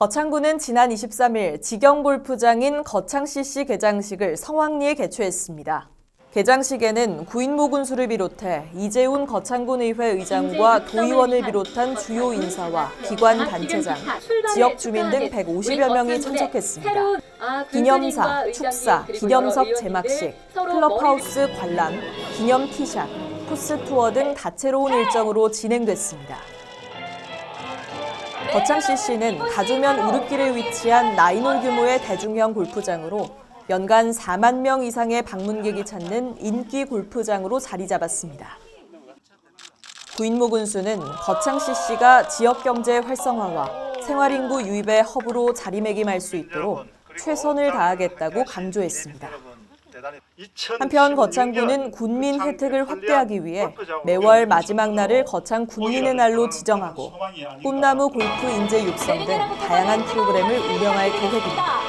거창구는 지난 23일 직영골프장인 거창CC 개장식을 성황리에 개최했습니다. 개장식에는 구인모 군수를 비롯해 이재훈 거창군 의회 의장과 도의원을 비롯한 주요 인사와 기관 단체장, 지역 주민 등 150여 명이 참석했습니다. 기념사, 축사, 기념석 제막식, 클럽하우스 관람, 기념 티샷, 코스 투어 등 다채로운 일정으로 진행됐습니다. 거창 CC는 가조면 우르길에 위치한 나인홀 규모의 대중형 골프장으로 연간 4만 명 이상의 방문객이 찾는 인기 골프장으로 자리 잡았습니다. 구인모 군수는 거창 CC가 지역 경제 활성화와 생활 인구 유입의 허브로 자리매김할 수 있도록 최선을 다하겠다고 강조했습니다. 한편 거창구는 군민 혜택을 확대하기 위해 매월 마지막 날을 거창 군민의 날로 지정하고 꿈나무 골프 인재 육성 등 다양한 프로그램을 운영할 계획입니다.